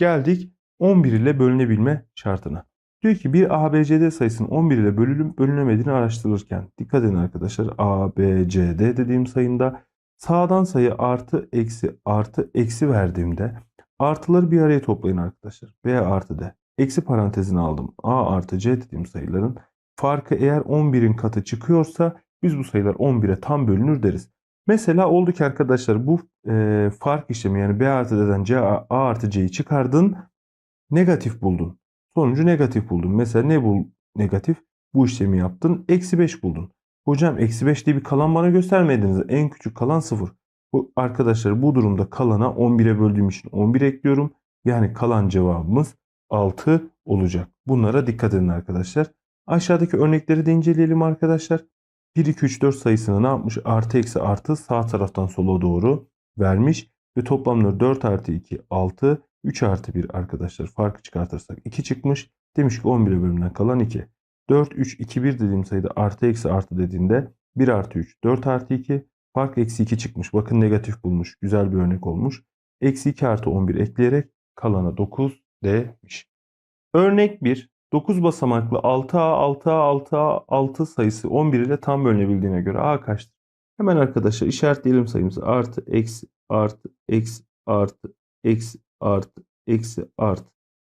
Geldik 11 ile bölünebilme şartına. Diyor ki bir ABCD sayısının 11 ile bölünüp bölünemediğini araştırırken dikkat edin arkadaşlar ABCD dediğim sayımda sağdan sayı artı eksi artı eksi verdiğimde artıları bir araya toplayın arkadaşlar. B artı D. Eksi parantezine aldım. A artı C dediğim sayıların farkı eğer 11'in katı çıkıyorsa biz bu sayılar 11'e tam bölünür deriz. Mesela oldu ki arkadaşlar bu e, fark işlemi yani B artı D'den C A artı C'yi çıkardın negatif buldun. Sonucu negatif buldun. Mesela ne bul negatif? Bu işlemi yaptın. Eksi 5 buldun. Hocam eksi 5 diye bir kalan bana göstermediniz. En küçük kalan 0. Bu, arkadaşlar bu durumda kalana 11'e böldüğüm için 11 ekliyorum. Yani kalan cevabımız 6 olacak. Bunlara dikkat edin arkadaşlar. Aşağıdaki örnekleri de inceleyelim arkadaşlar. 1, 2, 3, 4 sayısını ne yapmış? Artı eksi artı sağ taraftan sola doğru vermiş. Ve toplamları 4 artı 2 6 3 artı 1 arkadaşlar farkı çıkartırsak 2 çıkmış. Demiş ki 11'e bölümden kalan 2. 4, 3, 2, 1 dediğim sayıda artı eksi artı dediğinde 1 artı 3, 4 artı 2 fark eksi 2 çıkmış. Bakın negatif bulmuş. Güzel bir örnek olmuş. Eksi 2 artı 11 ekleyerek kalana 9 demiş. Örnek 1. 9 basamaklı 6A, 6A, 6A, 6 sayısı 11 ile tam bölünebildiğine göre A kaçtır? Hemen arkadaşlar işaretleyelim sayımızı. Artı, eksi, artı, eksi, artı, eksi, artı, eksi, artı.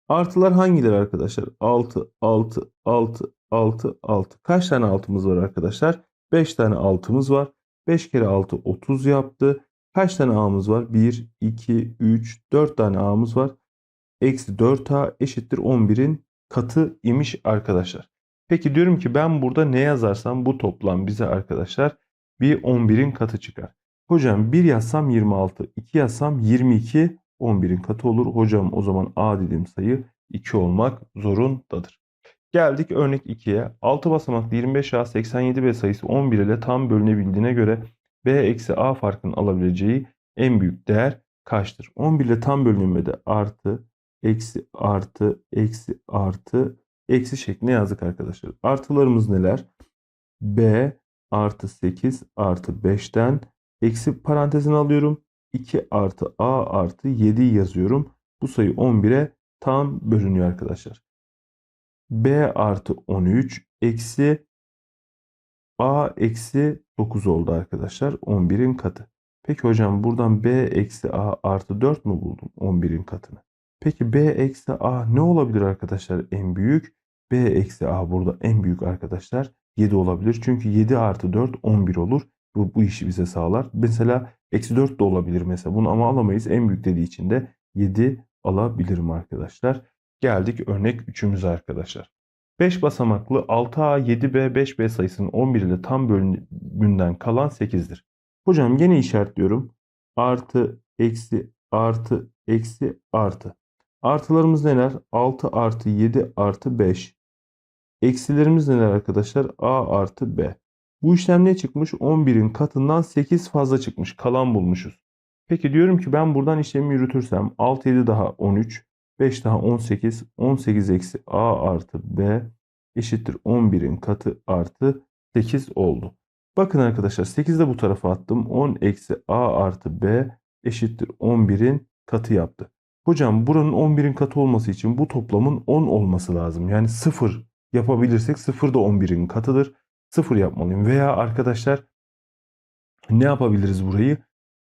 Artılar hangileri arkadaşlar? 6, 6, 6, 6, 6. Kaç tane altımız var arkadaşlar? 5 tane altımız var. 5 kere 6 30 yaptı. Kaç tane a'mız var? 1, 2, 3, 4 tane a'mız var. Eksi 4a eşittir 11'in katı imiş arkadaşlar. Peki diyorum ki ben burada ne yazarsam bu toplam bize arkadaşlar bir 11'in katı çıkar. Hocam 1 yazsam 26, 2 yazsam 22 11'in katı olur. Hocam o zaman A dediğim sayı 2 olmak zorundadır. Geldik örnek 2'ye. 6 basamaklı 25A 87B sayısı 11 ile tam bölünebildiğine göre B eksi A farkının alabileceği en büyük değer kaçtır? 11 ile tam bölünmede artı, eksi, artı, eksi, artı, eksi şeklinde yazdık arkadaşlar. Artılarımız neler? B artı 8 artı 5'ten eksi parantezini alıyorum. 2 artı A artı 7 yazıyorum. Bu sayı 11'e tam bölünüyor arkadaşlar. B artı 13 eksi A eksi 9 oldu arkadaşlar. 11'in katı. Peki hocam buradan B eksi A artı 4 mü buldum 11'in katını? Peki B eksi A ne olabilir arkadaşlar en büyük? B eksi A burada en büyük arkadaşlar 7 olabilir. Çünkü 7 artı 4 11 olur. Bu, bu işi bize sağlar. Mesela eksi 4 de olabilir mesela. Bunu ama alamayız. En büyük dediği için de 7 alabilirim arkadaşlar. Geldik örnek 3'ümüze arkadaşlar. 5 basamaklı 6A, 7B, 5B sayısının 11 ile tam bölümünden kalan 8'dir. Hocam gene işaretliyorum. Artı, eksi, artı, eksi, artı. Artılarımız neler? 6 artı 7 artı 5. Eksilerimiz neler arkadaşlar? A artı B. Bu işlem ne çıkmış? 11'in katından 8 fazla çıkmış. Kalan bulmuşuz. Peki diyorum ki ben buradan işlemi yürütürsem 6, 7 daha 13, 5 daha 18, 18 eksi A artı B eşittir 11'in katı artı 8 oldu. Bakın arkadaşlar 8 de bu tarafa attım. 10 eksi A artı B eşittir 11'in katı yaptı. Hocam buranın 11'in katı olması için bu toplamın 10 olması lazım. Yani 0 yapabilirsek 0 da 11'in katıdır. 0 yapmalıyım. Veya arkadaşlar ne yapabiliriz burayı?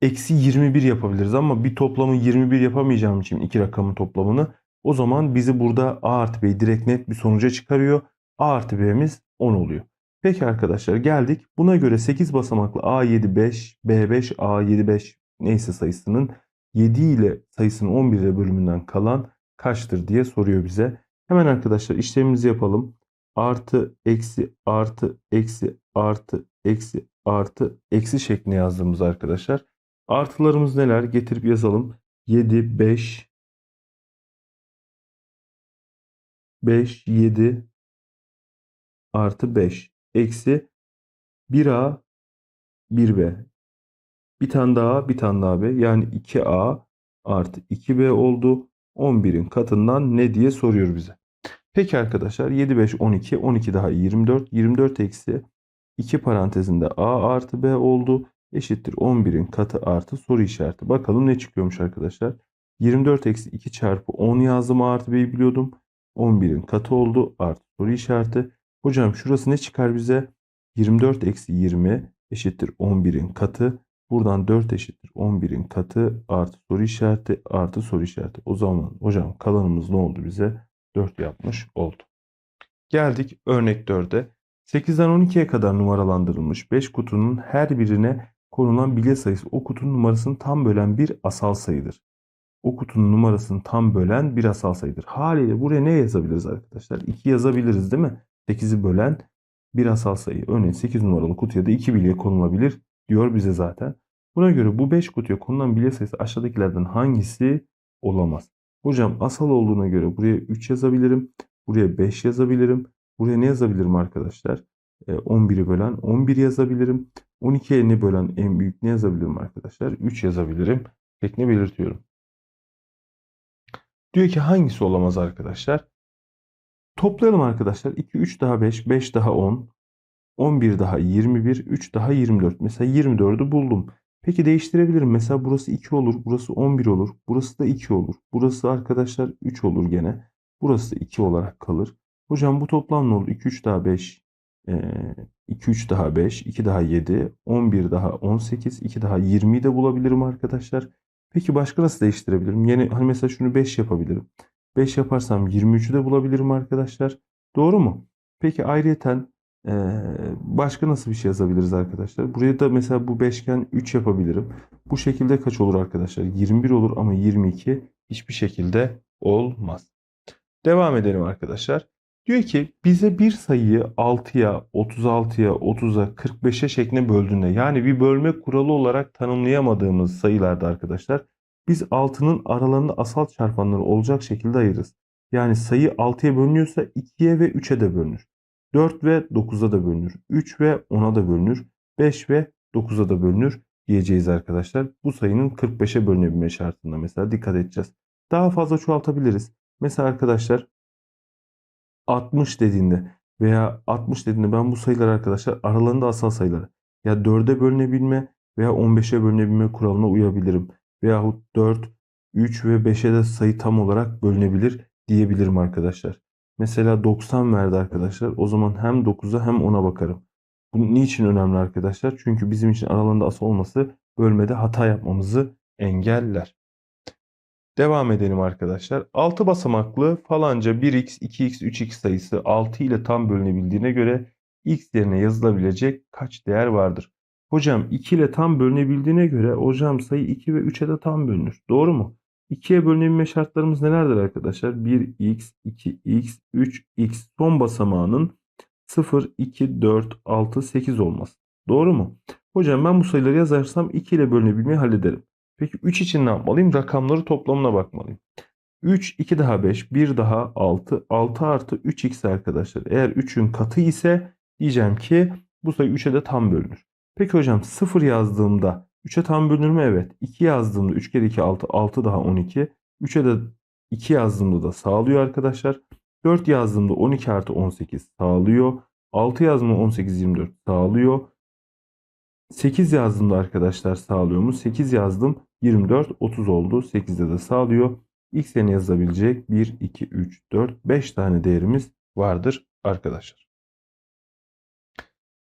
Eksi 21 yapabiliriz ama bir toplamı 21 yapamayacağım için iki rakamın toplamını o zaman bizi burada A artı B'yi direkt net bir sonuca çıkarıyor. A artı B'miz 10 oluyor. Peki arkadaşlar geldik. Buna göre 8 basamaklı A7 5, B5, A7 5 neyse sayısının 7 ile sayısının 11 ile bölümünden kalan kaçtır diye soruyor bize. Hemen arkadaşlar işlemimizi yapalım. Artı, eksi, artı, eksi, artı, eksi, artı, eksi şeklinde yazdığımız arkadaşlar. Artılarımız neler? Getirip yazalım. 7, 5, 5, 7 artı 5 eksi 1A, 1B. Bir tane daha, bir tane daha B. Yani 2A artı 2B oldu. 11'in katından ne diye soruyor bize. Peki arkadaşlar 7, 5, 12. 12 daha 24. 24 eksi 2 parantezinde A artı B oldu eşittir 11'in katı artı soru işareti. Bakalım ne çıkıyormuş arkadaşlar. 24 eksi 2 çarpı 10 yazdım A artı B'yi biliyordum. 11'in katı oldu artı soru işareti. Hocam şurası ne çıkar bize? 24 eksi 20 eşittir 11'in katı. Buradan 4 eşittir 11'in katı artı soru işareti artı soru işareti. O zaman hocam kalanımız ne oldu bize? 4 yapmış oldu. Geldik örnek 4'e. 8'den 12'ye kadar numaralandırılmış 5 kutunun her birine konulan bilye sayısı o kutunun numarasını tam bölen bir asal sayıdır. O kutunun numarasını tam bölen bir asal sayıdır. Haliyle buraya ne yazabiliriz arkadaşlar? 2 yazabiliriz değil mi? 8'i bölen bir asal sayı. Örneğin 8 numaralı kutuya da 2 bilye konulabilir diyor bize zaten. Buna göre bu 5 kutuya konulan bilye sayısı aşağıdakilerden hangisi olamaz? Hocam asal olduğuna göre buraya 3 yazabilirim. Buraya 5 yazabilirim. Buraya ne yazabilirim arkadaşlar? E, 11'i bölen 11 yazabilirim. 12'ye ne bölen en büyük ne yazabilirim arkadaşlar? 3 yazabilirim. Şeklini belirtiyorum. Diyor ki hangisi olamaz arkadaşlar? Toplayalım arkadaşlar. 2, 3 daha 5, 5 daha 10, 11 daha 21, 3 daha 24. Mesela 24'ü buldum. Peki değiştirebilirim. Mesela burası 2 olur, burası 11 olur, burası da 2 olur. Burası arkadaşlar 3 olur gene. Burası 2 olarak kalır. Hocam bu toplam ne oldu? 2, 3 daha 5, 2, 3 daha 5, 2 daha 7, 11 daha 18, 2 daha 20'yi de bulabilirim arkadaşlar. Peki başka nasıl değiştirebilirim? Yine hani mesela şunu 5 yapabilirim. 5 yaparsam 23'ü de bulabilirim arkadaşlar. Doğru mu? Peki ayrıyeten başka nasıl bir şey yazabiliriz arkadaşlar? Buraya da mesela bu beşgen 3 yapabilirim. Bu şekilde kaç olur arkadaşlar? 21 olur ama 22 hiçbir şekilde olmaz. Devam edelim arkadaşlar. Diyor ki bize bir sayıyı 6'ya, 36'ya, 30'a, 45'e şeklinde böldüğünde yani bir bölme kuralı olarak tanımlayamadığımız sayılarda arkadaşlar biz 6'nın aralarında asal çarpanları olacak şekilde ayırırız. Yani sayı 6'ya bölünüyorsa 2'ye ve 3'e de bölünür. 4 ve 9'a da bölünür. 3 ve 10'a da bölünür. 5 ve 9'a da bölünür diyeceğiz arkadaşlar. Bu sayının 45'e bölünebilme şartında mesela dikkat edeceğiz. Daha fazla çoğaltabiliriz. Mesela arkadaşlar 60 dediğinde veya 60 dediğinde ben bu sayılar arkadaşlar aralarında asal sayıları ya 4'e bölünebilme veya 15'e bölünebilme kuralına uyabilirim. Veyahut 4, 3 ve 5'e de sayı tam olarak bölünebilir diyebilirim arkadaşlar. Mesela 90 verdi arkadaşlar. O zaman hem 9'a hem 10'a bakarım. Bu niçin önemli arkadaşlar? Çünkü bizim için aralarında asal olması bölmede hata yapmamızı engeller. Devam edelim arkadaşlar. 6 basamaklı falanca 1x, 2x, 3x sayısı 6 ile tam bölünebildiğine göre x yerine yazılabilecek kaç değer vardır? Hocam 2 ile tam bölünebildiğine göre hocam sayı 2 ve 3'e de tam bölünür. Doğru mu? 2'ye bölünebilme şartlarımız nelerdir arkadaşlar? 1x, 2x, 3x son basamağının 0, 2, 4, 6, 8 olması. Doğru mu? Hocam ben bu sayıları yazarsam 2 ile bölünebilmeyi hallederim. Peki 3 için ne yapmalıyım? Rakamları toplamına bakmalıyım. 3, 2 daha 5, 1 daha 6, 6 artı 3x arkadaşlar. Eğer 3'ün katı ise diyeceğim ki bu sayı 3'e de tam bölünür. Peki hocam 0 yazdığımda 3'e tam bölünür mü? Evet. 2 yazdığımda 3 kere 2 6. 6 daha 12. 3'e de 2 yazdığımda da sağlıyor arkadaşlar. 4 yazdığımda 12 artı 18 sağlıyor. 6 yazdığımda 18 24 sağlıyor. 8 yazdığımda arkadaşlar sağlıyor mu? 8 yazdım 24 30 oldu. 8'de de sağlıyor. X yerine yazılabilecek 1, 2, 3, 4, 5 tane değerimiz vardır arkadaşlar.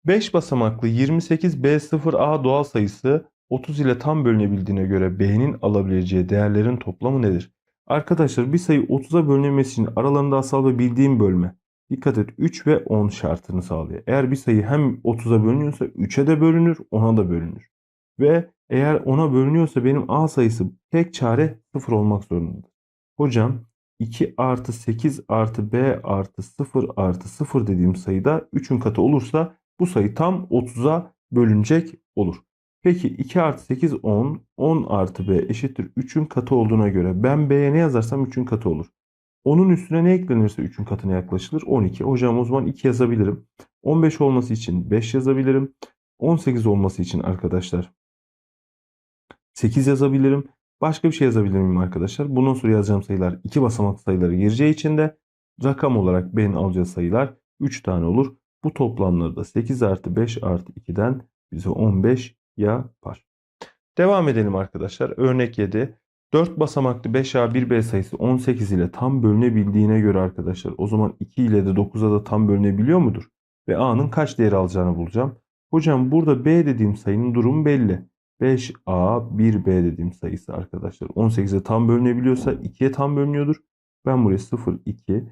5 basamaklı 28B0A doğal sayısı 30 ile tam bölünebildiğine göre B'nin alabileceği değerlerin toplamı nedir? Arkadaşlar bir sayı 30'a bölünemesi için aralarında asal ve bildiğim bölme. Dikkat et 3 ve 10 şartını sağlıyor. Eğer bir sayı hem 30'a bölünüyorsa 3'e de bölünür 10'a da bölünür. Ve eğer 10'a bölünüyorsa benim A sayısı tek çare 0 olmak zorundadır. Hocam 2 artı 8 artı B artı 0 artı 0 dediğim sayıda 3'ün katı olursa bu sayı tam 30'a bölünecek olur. Peki 2 artı 8 10. 10 artı b eşittir 3'ün katı olduğuna göre ben b'ye ne yazarsam 3'ün katı olur. Onun üstüne ne eklenirse 3'ün katına yaklaşılır. 12. Hocam o zaman 2 yazabilirim. 15 olması için 5 yazabilirim. 18 olması için arkadaşlar 8 yazabilirim. Başka bir şey yazabilir miyim arkadaşlar? Bundan sonra yazacağım sayılar 2 basamak sayıları gireceği için de rakam olarak b'nin alacağı sayılar 3 tane olur. Bu toplamları da 8 artı 5 artı 2'den bize 15 yapar. Devam edelim arkadaşlar. Örnek 7. 4 basamaklı 5A 1B sayısı 18 ile tam bölünebildiğine göre arkadaşlar o zaman 2 ile de 9'a da tam bölünebiliyor mudur? Ve A'nın kaç değer alacağını bulacağım. Hocam burada B dediğim sayının durumu belli. 5A 1B dediğim sayısı arkadaşlar 18'e tam bölünebiliyorsa 2'ye tam bölünüyordur. Ben buraya 0, 2,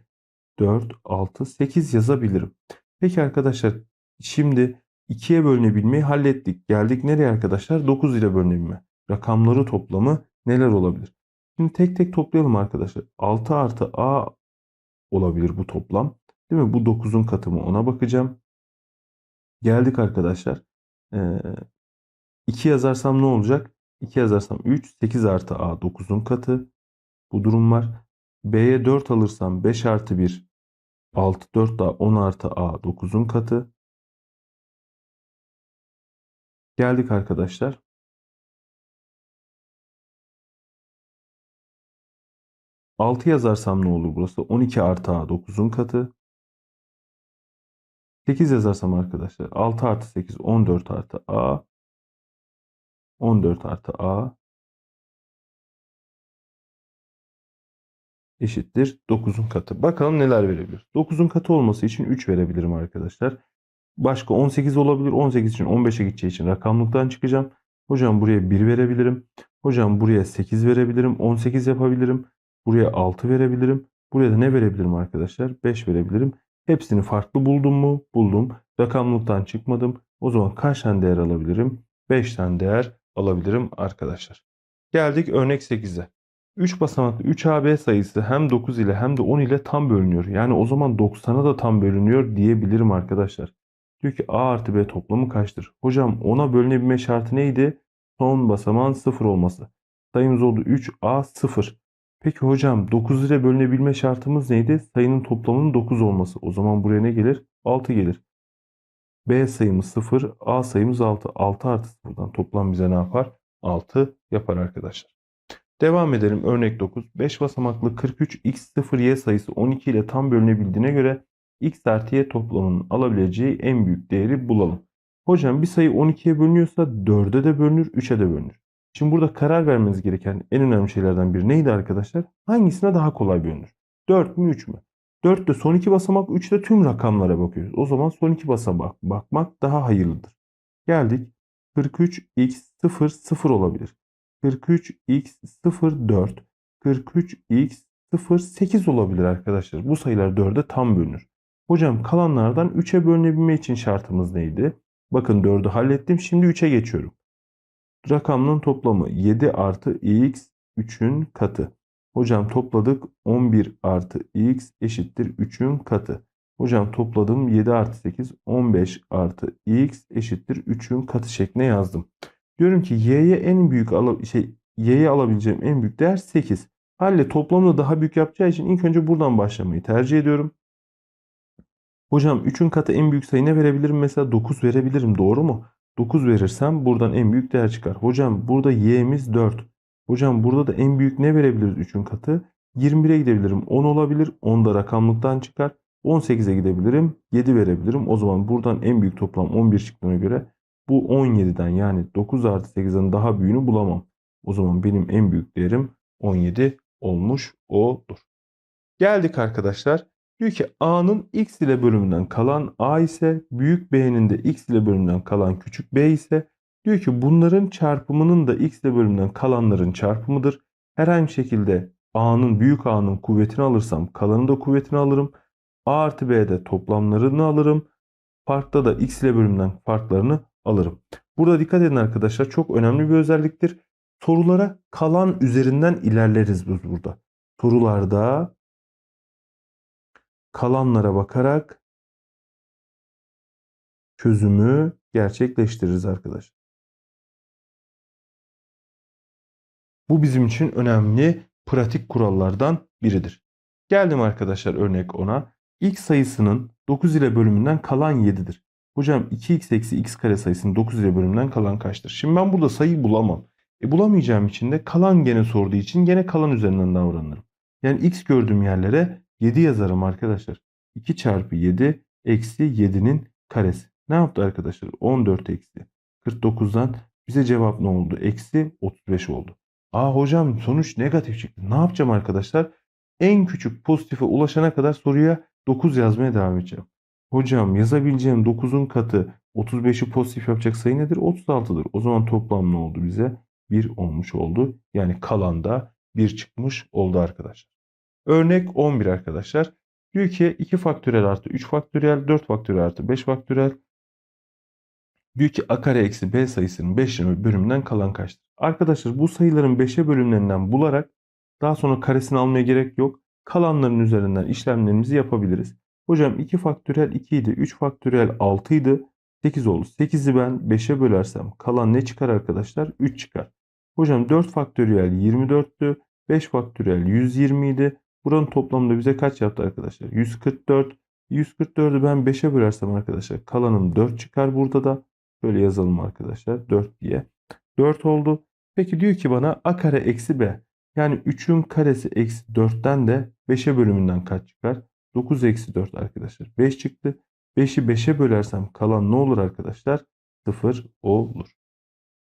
4, 6, 8 yazabilirim. Peki arkadaşlar şimdi 2'ye bölünebilmeyi hallettik. Geldik nereye arkadaşlar? 9 ile bölünebilme. Rakamları toplamı neler olabilir? Şimdi tek tek toplayalım arkadaşlar. 6 artı A olabilir bu toplam. Değil mi? Bu 9'un katı mı? Ona bakacağım. Geldik arkadaşlar. Ee, 2 yazarsam ne olacak? 2 yazarsam 3. 8 artı A 9'un katı. Bu durum var. B'ye 4 alırsam 5 artı 1 6 4 daha 10 artı A 9'un katı. Geldik arkadaşlar. Altı yazarsam ne olur burası? 12 artı A 9'un katı. 8 yazarsam arkadaşlar 6 artı 8 14 artı A 14 artı A eşittir 9'un katı. Bakalım neler verebilir. 9'un katı olması için 3 verebilirim arkadaşlar. Başka 18 olabilir. 18 için 15'e gideceği için rakamlıktan çıkacağım. Hocam buraya 1 verebilirim. Hocam buraya 8 verebilirim. 18 yapabilirim. Buraya 6 verebilirim. Buraya da ne verebilirim arkadaşlar? 5 verebilirim. Hepsini farklı buldum mu? Buldum. Rakamlıktan çıkmadım. O zaman kaç tane değer alabilirim? 5 tane değer alabilirim arkadaşlar. Geldik örnek 8'e. 3 basamaklı 3AB sayısı hem 9 ile hem de 10 ile tam bölünüyor. Yani o zaman 90'a da tam bölünüyor diyebilirim arkadaşlar. Diyor ki A artı B toplamı kaçtır? Hocam 10'a bölünebilme şartı neydi? Son basamağın 0 olması. Sayımız oldu 3A 0. Peki hocam 9 ile bölünebilme şartımız neydi? Sayının toplamının 9 olması. O zaman buraya ne gelir? 6 gelir. B sayımız 0, A sayımız 6. 6 artı 0'dan toplam bize ne yapar? 6 yapar arkadaşlar. Devam edelim. Örnek 9. 5 basamaklı 43 x0 y sayısı 12 ile tam bölünebildiğine göre x artı y toplamının alabileceği en büyük değeri bulalım. Hocam bir sayı 12'ye bölünüyorsa 4'e de bölünür, 3'e de bölünür. Şimdi burada karar vermeniz gereken en önemli şeylerden biri neydi arkadaşlar? Hangisine daha kolay bölünür? 4 mü 3 mü? 4 de son iki basamak, 3 de tüm rakamlara bakıyoruz. O zaman son iki basamak bakmak daha hayırlıdır. Geldik. 43 x 0 0 olabilir. 43 x 0 4. 43 x 0 8 olabilir arkadaşlar. Bu sayılar 4'e tam bölünür. Hocam kalanlardan 3'e bölünebilme için şartımız neydi? Bakın 4'ü hallettim. Şimdi 3'e geçiyorum. Rakamların toplamı 7 artı x 3'ün katı. Hocam topladık 11 artı x eşittir 3'ün katı. Hocam topladım 7 artı 8 15 artı x eşittir 3'ün katı şeklinde yazdım. Diyorum ki y'ye en büyük ala, şey y'ye alabileceğim en büyük değer 8. Halle toplamda daha büyük yapacağı için ilk önce buradan başlamayı tercih ediyorum. Hocam 3'ün katı en büyük sayı ne verebilirim? Mesela 9 verebilirim. Doğru mu? 9 verirsem buradan en büyük değer çıkar. Hocam burada y'miz 4. Hocam burada da en büyük ne verebiliriz 3'ün katı? 21'e gidebilirim. 10 olabilir. 10 da rakamlıktan çıkar. 18'e gidebilirim. 7 verebilirim. O zaman buradan en büyük toplam 11 çıktığına göre bu 17'den yani 9 artı 8'den daha büyüğünü bulamam. O zaman benim en büyük değerim 17 olmuş olur. Geldik arkadaşlar. Diyor ki A'nın x ile bölümünden kalan A ise büyük B'nin de x ile bölümünden kalan küçük B ise diyor ki bunların çarpımının da x ile bölümünden kalanların çarpımıdır. Herhangi şekilde A'nın büyük A'nın kuvvetini alırsam kalanın da kuvvetini alırım. A artı B'de toplamlarını alırım. Farkta da x ile bölümünden farklarını alırım. Burada dikkat edin arkadaşlar çok önemli bir özelliktir. Sorulara kalan üzerinden ilerleriz biz burada. Sorularda kalanlara bakarak çözümü gerçekleştiririz arkadaşlar. Bu bizim için önemli pratik kurallardan biridir. Geldim arkadaşlar örnek 10'a. X sayısının 9 ile bölümünden kalan 7'dir. Hocam 2x eksi x kare sayısının 9 ile bölümünden kalan kaçtır? Şimdi ben burada sayı bulamam. E bulamayacağım için de kalan gene sorduğu için gene kalan üzerinden davranırım. Yani x gördüğüm yerlere 7 yazarım arkadaşlar. 2 çarpı 7 eksi 7'nin karesi. Ne yaptı arkadaşlar? 14 eksi 49'dan bize cevap ne oldu? Eksi 35 oldu. Aa hocam sonuç negatif çıktı. Ne yapacağım arkadaşlar? En küçük pozitife ulaşana kadar soruya 9 yazmaya devam edeceğim. Hocam yazabileceğim 9'un katı 35'i pozitif yapacak sayı nedir? 36'dır. O zaman toplam ne oldu bize? 1 olmuş oldu. Yani kalanda 1 çıkmış oldu arkadaşlar. Örnek 11 arkadaşlar. Diyor ki 2 faktöriyel artı 3 faktöriyel, 4 faktöriyel artı 5 faktöriyel. Diyor ki a kare eksi b sayısının 5 bölümünden kalan kaçtır? Arkadaşlar bu sayıların 5'e bölümlerinden bularak daha sonra karesini almaya gerek yok. Kalanların üzerinden işlemlerimizi yapabiliriz. Hocam 2 faktöriyel 2 idi. 3 faktöriyel 6 idi. 8 oldu. 8'i ben 5'e bölersem kalan ne çıkar arkadaşlar? 3 çıkar. Hocam 4 faktöriyel 24'tü. 5 faktöriyel 120 idi. Buranın toplamında bize kaç yaptı arkadaşlar? 144. 144'ü ben 5'e bölersem arkadaşlar kalanım 4 çıkar burada da. Böyle yazalım arkadaşlar 4 diye. 4 oldu. Peki diyor ki bana a kare eksi b. Yani 3'ün karesi eksi 4'ten de 5'e bölümünden kaç çıkar? 9 eksi 4 arkadaşlar. 5 çıktı. 5'i 5'e bölersem kalan ne olur arkadaşlar? 0 olur.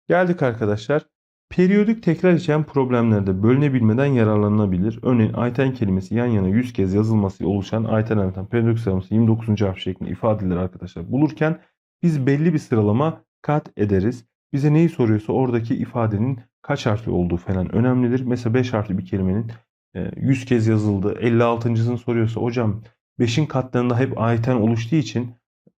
Geldik arkadaşlar. Periyodik tekrar içeren problemlerde bölünebilmeden yararlanılabilir. Örneğin ayten kelimesi yan yana 100 kez yazılmasıyla oluşan ayten ayten periyodik sıralaması 29. harf şeklinde ifadeleri arkadaşlar bulurken biz belli bir sıralama kat ederiz. Bize neyi soruyorsa oradaki ifadenin kaç harfli olduğu falan önemlidir. Mesela 5 harfli bir kelimenin 100 kez yazıldı. 56.sını soruyorsa hocam 5'in katlarında hep ayten oluştuğu için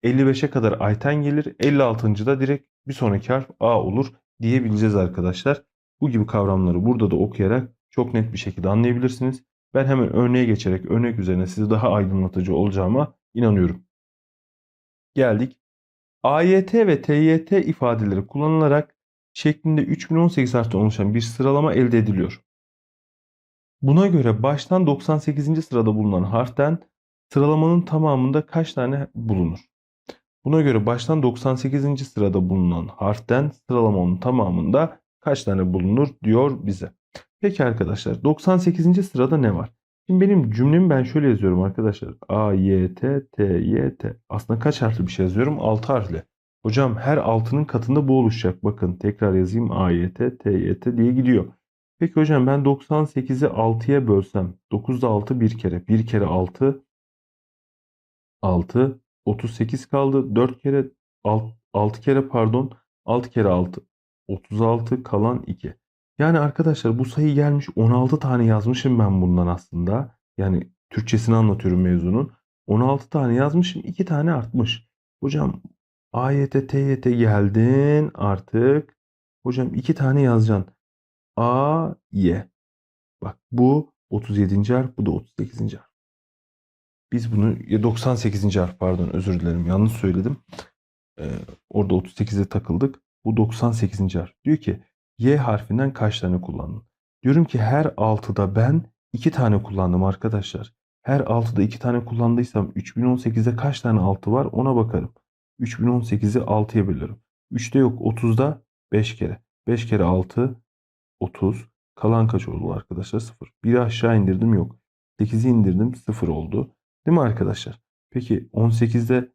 55'e kadar ayten gelir. 56.da direkt bir sonraki harf A olur diyebileceğiz arkadaşlar. Bu gibi kavramları burada da okuyarak çok net bir şekilde anlayabilirsiniz. Ben hemen örneğe geçerek örnek üzerine size daha aydınlatıcı olacağıma inanıyorum. Geldik. AYT ve TYT ifadeleri kullanılarak şeklinde 3018 harften oluşan bir sıralama elde ediliyor. Buna göre baştan 98. sırada bulunan harften sıralamanın tamamında kaç tane bulunur? Buna göre baştan 98. sırada bulunan harften sıralamanın tamamında kaç tane bulunur diyor bize. Peki arkadaşlar 98. sırada ne var? Şimdi benim cümlemi ben şöyle yazıyorum arkadaşlar. A, Y, T, T, Y, T. Aslında kaç harfli bir şey yazıyorum? 6 harfli. Hocam her 6'nın katında bu oluşacak. Bakın tekrar yazayım. A, Y, T, T, Y, T diye gidiyor. Peki hocam ben 98'i 6'ya bölsem 9'da 6 bir kere. 1 kere 6 6 38 kaldı. 4 kere 6, 6 kere pardon 6 kere 6 36 kalan 2. Yani arkadaşlar bu sayı gelmiş 16 tane yazmışım ben bundan aslında. Yani Türkçesini anlatıyorum mevzunun. 16 tane yazmışım 2 tane artmış. Hocam AYT TYT geldin artık. Hocam 2 tane yazacaksın. A, Y. Bak bu 37. harf, bu da 38. harf. Biz bunu 98. harf pardon özür dilerim yanlış söyledim. Ee, orada 38'e takıldık. Bu 98. harf. Diyor ki Y harfinden kaç tane kullandın? Diyorum ki her 6'da ben 2 tane kullandım arkadaşlar. Her 6'da 2 tane kullandıysam 3018'de kaç tane 6 var ona bakarım. 3018'i 6'ya bölüyorum. 3'te yok 30'da 5 kere. 5 kere 6 30. Kalan kaç oldu arkadaşlar? 0. 1'i aşağı indirdim yok. 8'i indirdim 0 oldu. Değil mi arkadaşlar? Peki 18'de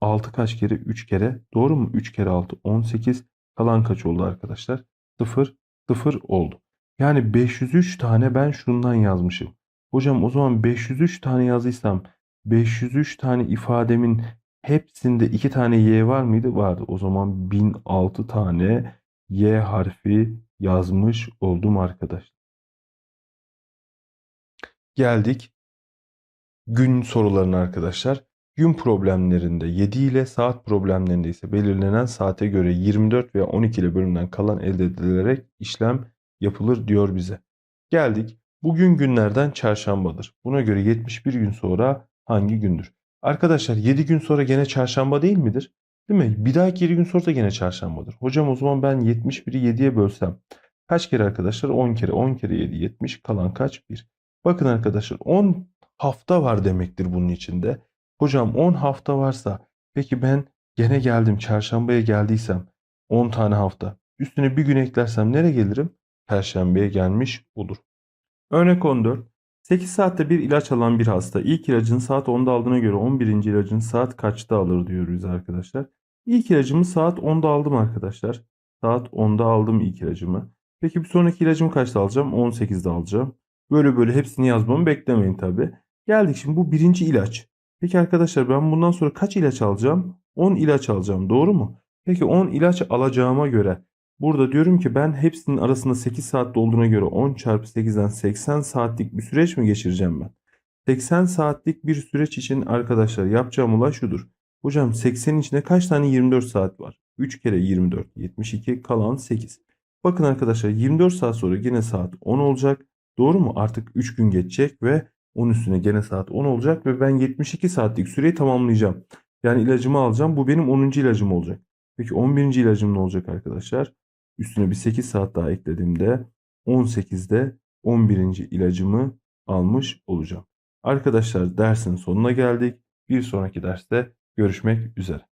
6 kaç kere? 3 kere. Doğru mu? 3 kere 6 18. Kalan kaç oldu arkadaşlar? 0 0 oldu. Yani 503 tane ben şundan yazmışım. Hocam o zaman 503 tane yazdıysam 503 tane ifademin hepsinde 2 tane y var mıydı? Vardı. O zaman 1006 tane y harfi yazmış oldum arkadaşlar. Geldik gün sorularına arkadaşlar. Gün problemlerinde 7 ile saat problemlerinde ise belirlenen saate göre 24 veya 12 ile bölümden kalan elde edilerek işlem yapılır diyor bize. Geldik. Bugün günlerden çarşambadır. Buna göre 71 gün sonra hangi gündür? Arkadaşlar 7 gün sonra gene çarşamba değil midir? Değil mi? Bir dahaki 7 gün sonra da gene çarşambadır. Hocam o zaman ben 71'i 7'ye bölsem kaç kere arkadaşlar? 10 kere. 10 kere 7 70 kalan kaç? 1. Bakın arkadaşlar 10 hafta var demektir bunun içinde. Hocam 10 hafta varsa peki ben gene geldim çarşambaya geldiysem 10 tane hafta. Üstüne bir gün eklersem nereye gelirim? Perşembeye gelmiş olur. Örnek 14. 8 saatte bir ilaç alan bir hasta ilk ilacını saat 10'da aldığına göre 11. ilacını saat kaçta alır diyoruz arkadaşlar. İlk ilacımı saat 10'da aldım arkadaşlar. Saat 10'da aldım ilk ilacımı. Peki bir sonraki ilacımı kaçta alacağım? 18'de alacağım. Böyle böyle hepsini yazmamı beklemeyin tabi. Geldik şimdi bu birinci ilaç. Peki arkadaşlar ben bundan sonra kaç ilaç alacağım? 10 ilaç alacağım doğru mu? Peki 10 ilaç alacağıma göre burada diyorum ki ben hepsinin arasında 8 saatte olduğuna göre 10 çarpı 8'den 80 saatlik bir süreç mi geçireceğim ben? 80 saatlik bir süreç için arkadaşlar yapacağım olay şudur. Hocam 80'in içinde kaç tane 24 saat var? 3 kere 24 72 kalan 8. Bakın arkadaşlar 24 saat sonra yine saat 10 olacak. Doğru mu? Artık 3 gün geçecek ve 10 üstüne gene saat 10 olacak ve ben 72 saatlik süreyi tamamlayacağım. Yani ilacımı alacağım. Bu benim 10. ilacım olacak. Peki 11. ilacım ne olacak arkadaşlar? Üstüne bir 8 saat daha eklediğimde 18'de 11. ilacımı almış olacağım. Arkadaşlar dersin sonuna geldik. Bir sonraki derste görüşmek üzere.